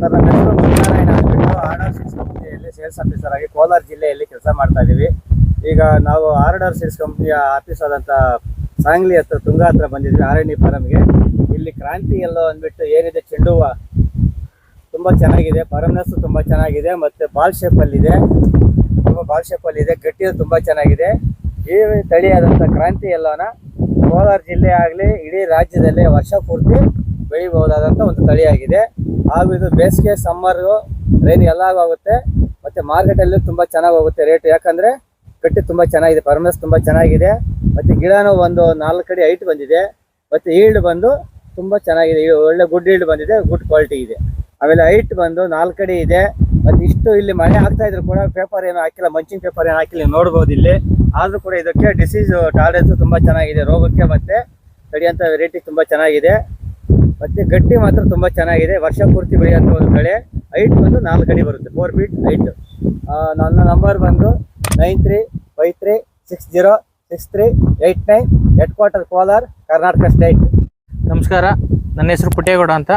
Sir ನನ್ನ ಹೆಸರು ಮುನಿನಾರಾಯಣ ಅಂದ್ಬಿಟ್ಟು ಆರ್ಡರ್ ಸೀಡ್ಸ್ ಕಂಪ್ನಿಯಲ್ಲಿ ಸೇಲ್ಸ್ ಆಫೀಸರ್ ಆಗಿ ಕೋಲಾರ ಜಿಲ್ಲೆಯಲ್ಲಿ ಕೆಲಸ ಮಾಡ್ತಾ ಇದ್ದೀವಿ ಈಗ ನಾವು ಆರ್ಡರ್ ಸೀಡ್ಸ್ ಕಂಪ್ನಿಯ ಆಫೀಸ್ ಆದಂಥ ಸಾಂಗ್ಲಿ ಹತ್ರ, ತುಂಗಾ ಹತ್ರ ಬಂದಿದ್ವಿ ಆರಣ್ಯ ಫಾರಮ್ಗೆ ಇಲ್ಲಿ ಕ್ರಾಂತಿ ಎಲ್ಲೋ ಅಂದ್ಬಿಟ್ಟು ಏನಿದೆ ಚೆಂಡು ಹೂವ ತುಂಬ ಚೆನ್ನಾಗಿದೆ ಫಾರಮ್ನಸ್ಸು ತುಂಬ ಚೆನ್ನಾಗಿದೆ, ಮತ್ತು ಬಾಲ್ ಶೇಪಲ್ಲಿದೆ ತುಂಬ ಬಾಲ್ ಶೇಪಲ್ಲಿದೆ ಗಟ್ಟಿಯೂ ತುಂಬ ಚೆನ್ನಾಗಿದೆ. ಈ ತಳಿಯಾದಂಥ ಕ್ರಾಂತಿ ಎಲ್ಲೋನ ಕೋಲಾರ ಜಿಲ್ಲೆ ಆಗಲಿ, ಇಡೀ ರಾಜ್ಯದಲ್ಲಿ ವರ್ಷ ಪೂರ್ತಿ ಬೆಳಿಬಹುದಾದಂಥ ಒಂದು ತಳಿಯಾಗಿದೆ. ಹಾಗೂ ಇದು ಬೇಸಿಗೆ ಸಮ್ಮರು ರೈನ್ ಎಲ್ಲಾಗೂ ಆಗುತ್ತೆ ಮತ್ತು ಮಾರ್ಕೆಟಲ್ಲಿ ತುಂಬ ಚೆನ್ನಾಗಿ ಹೋಗುತ್ತೆ ರೇಟ್ ಯಾಕಂದರೆ ಕಟ್ಟಿ ತುಂಬ ಚೆನ್ನಾಗಿದೆ ಪರ್ಮೆಸ್ ತುಂಬ ಚೆನ್ನಾಗಿದೆ. ಮತ್ತು ಗಿಡನೂ ಒಂದು ನಾಲ್ಕು ಅಡಿ ಹೈಟ್ ಬಂದಿದೆ. ಮತ್ತು ಈಲ್ಡ್ ಬಂದು ತುಂಬ ಚೆನ್ನಾಗಿದೆ. ಒಳ್ಳೆ ಗುಡ್ ಈಲ್ಡ್ ಬಂದಿದೆ ಗುಡ್ ಕ್ವಾಲಿಟಿ ಇದೆ. ಆಮೇಲೆ ಹೈಟ್ ಬಂದು ನಾಲ್ಕು ಅಡಿ ಇದೆ. ಮತ್ತು ಇಷ್ಟು ಇಲ್ಲಿ ಮಳೆ ಆಗ್ತಾ ಇದ್ರು ಕೂಡ ಪೇಪರ್ ಏನು ಹಾಕಿಲ್ಲ ಮಂಚಿನ ಪೇಪರ್ ಏನು ಹಾಕಿಲ್ಲ, ನೀವು ನೋಡ್ಬೋದು ಇಲ್ಲಿ. ಆದರೂ ಕೂಡ ಇದಕ್ಕೆ ಡಿಸೀಸ್ ಟಾಲರೆನ್ಸ್ ತುಂಬ ಚೆನ್ನಾಗಿದೆ, ರೋಗಕ್ಕೆ ಮತ್ತು ತಡೆಯುವಂಥ ವೆರೈಟಿ ತುಂಬ ಚೆನ್ನಾಗಿದೆ. ಮತ್ತು ಗಟ್ಟಿ ಮಾತ್ರ ತುಂಬ ಚೆನ್ನಾಗಿದೆ. ವರ್ಷ ಪೂರ್ತಿ ಬೆಳೆಯುವಂಥ ಒಂದು ಬೆಳೆ. ಹೈಟ್ ಬಂದು ನಾಲ್ಕು ಅಡಿ ಬರುತ್ತೆ. ಫೋರ್ ಫೀಟ್ ಹೈಟ್ ನನ್ನ ನಂಬರ್ ಬಂದು nine three five three six zero six three eight nine head quarter Kolar, Karnataka state ನಮಸ್ಕಾರ. ನನ್ನ ಹೆಸರು ಪುಟ್ಟೇಗೌಡ ಅಂತ.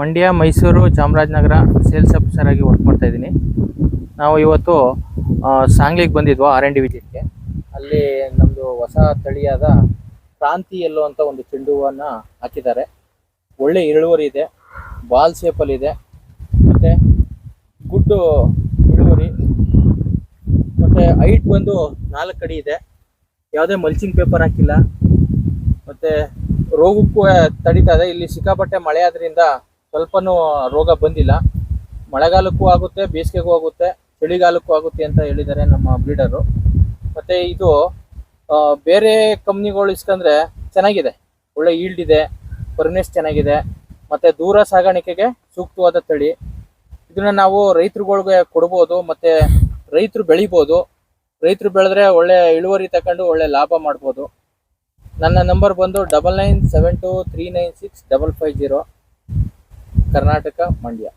ಮಂಡ್ಯ, ಮೈಸೂರು, ಚಾಮರಾಜನಗರ ಸೇಲ್ಸ್ ಆಫೀಸರ್ ಆಗಿ ವರ್ಕ್ ಮಾಡ್ತಾ ಇದ್ದೀನಿ. ನಾವು ಇವತ್ತು ಸಾಂಗ್ಲಿಗೆ ಬಂದಿದ್ವು ಆರ್ ಎನ್ ಡಿ ವಿಜಿಟ್ಗೆ ಅಲ್ಲಿ ನಮ್ಮದು ಹೊಸ ತಳಿಯಾದ ಕ್ರಾಂತಿ ಎಲ್ಲೋ ಅಂತ ಒಂದು ಚೆಂಡು ಹೂವನ್ನು ಹಾಕಿದ್ದಾರೆ. ಒಳ್ಳೆ ಇಳುವರಿ ಇದೆ, ಬಾಲ್ ಶೇಪಲ್ಲಿ ಇದೆ, ಮತ್ತು ಗುಡ್ಡು ಇಳುವರಿ, ಮತ್ತು ಹೈಟ್ ಬಂದು ನಾಲ್ಕು ಅಡಿ ಇದೆ. ಯಾವುದೇ ಮಲ್ಚಿಂಗ್ ಪೇಪರ್ ಹಾಕಿಲ್ಲ. ಮತ್ತು ರೋಗಕ್ಕೂ ತಡೀತಾ ಇದೆ. ಇಲ್ಲಿ ಸಿಕ್ಕಾಪಟ್ಟೆ ಮಳೆ ಆದ್ರಿಂದ ಸ್ವಲ್ಪನೂ ರೋಗ ಬಂದಿಲ್ಲ. ಮಳೆಗಾಲಕ್ಕೂ ಆಗುತ್ತೆ, ಬೇಸಿಗೆಗೂ ಆಗುತ್ತೆ, ಚಳಿಗಾಲಕ್ಕೂ ಆಗುತ್ತೆ ಅಂತ ಹೇಳಿದ್ದಾರೆ ನಮ್ಮ ಬ್ರೀಡರು ಮತ್ತೆ ಇದು ಬೇರೆ ಕಂಪ್ನಿಗಳು ಇಸ್ಕೊಂಡ್ರೆ ಚೆನ್ನಾಗಿದೆ. ಒಳ್ಳೆ ಈಲ್ಡ್ ಇದೆ. ಪರ್ನೆಸ್ ಚೆನ್ನಾಗಿದೆ. ಮತ್ತೆ ದೂರ ಸಾಗಾಣಿಕೆಗೆ ಸೂಕ್ತವಾದ ತಳಿ. ಇದನ್ನ ನಾವು ರೈತರುಗಳಿಗೆ ಕೊಡ್ಬೋದು, ಮತ್ತೆ ರೈತರು ಬೆಳಿಬೋದು. ರೈತರು ಬೆಳೆದ್ರೆ ಒಳ್ಳೆ ಇಳುವರಿ ತಕೊಂಡು ಒಳ್ಳೆ ಲಾಭ ಮಾಡ್ಬೋದು. ನನ್ನ ನಂಬರ್ ಬಂದು double nine seven two three nine six double five zero Karnataka Mandya.